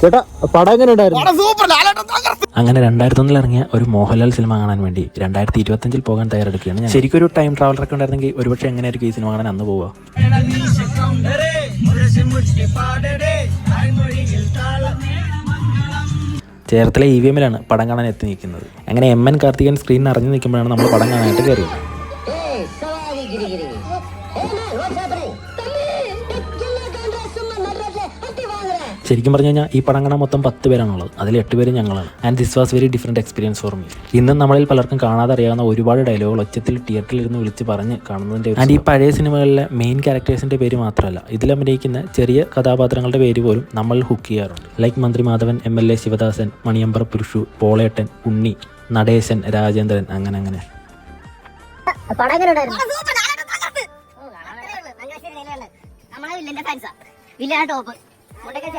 ചേട്ടാ പടം എങ്ങനെ ഉണ്ടായിരുന്നു? സൂപ്പർ അങ്ങനെ രണ്ടായിരത്തി ഒന്നിൽ ഇറങ്ങിയ ഒരു മോഹൻലാൽ സിനിമ കാണാൻ വേണ്ടി രണ്ടായിരത്തി ഇരുപത്തഞ്ചിൽ പോകാൻ തയ്യാറെടുക്കുകയാണ് ഞാൻ. ശരിക്കും ഒരു ടൈം ട്രാവലറൊക്കെ ഉണ്ടായിരുന്നെങ്കിൽ ഒരുപക്ഷെ എങ്ങനെയായിരിക്കും ഈ സിനിമ കാണാൻ അന്ന് പോവുക? ചേർത്തല ഇ വി എമ്മിലാണ് പടം കാണാൻ എത്തി നിൽക്കുന്നത്. അങ്ങനെ എം എൻ കാർത്തികൻ സ്ക്രീനിൽ അറിഞ്ഞു നിൽക്കുമ്പോഴാണ് നമ്മൾ പടം കാണാനായിട്ട് കയറിയത്. ശരിക്കും പറഞ്ഞു കഴിഞ്ഞാൽ ഈ പടം കാണാൻ മൊത്തം പത്ത് പേരാണുള്ളത് അതിൽ എട്ട് പേര് ഞങ്ങളാണ്. And this was very different experience for me ഇന്നും നമ്മളിൽ പലർക്കും കാണാതെ അറിയാവുന്ന ഒരുപാട് ഡയലോഗുകൾ ഒച്ചത്തിൽ തിയേറ്ററിൽ ഇരുന്ന് വിളിച്ച് പറഞ്ഞ് കാണുന്നതിന്റെ ആൻഡ് ഈ പഴയ സിനിമകളിലെ മെയിൻ ക്യാരക്ടേഴ്സിന്റെ പേര് മാത്രമല്ല ഇതിൽ അഭിനയിക്കുന്ന ചെറിയ കഥാപാത്രങ്ങളുടെ പേര് പോലും നമ്മൾ ഹുക്ക് ചെയ്യാറുണ്ട്. ലൈക്ക് മന്ത്രി Madhavan M L A Sivadasan Maniyambara Purushu പോളേട്ടൻ Unni Natesan Rajendran അങ്ങനെ അങ്ങനെ. പടം എങ്ങനെ ഉണ്ടായിരുന്നു? നമ്മളെ വില്ലന്റെ ഫാൻസാ വില്ലാണ് ടോപ്പ് മുണ്ടൊക്കെ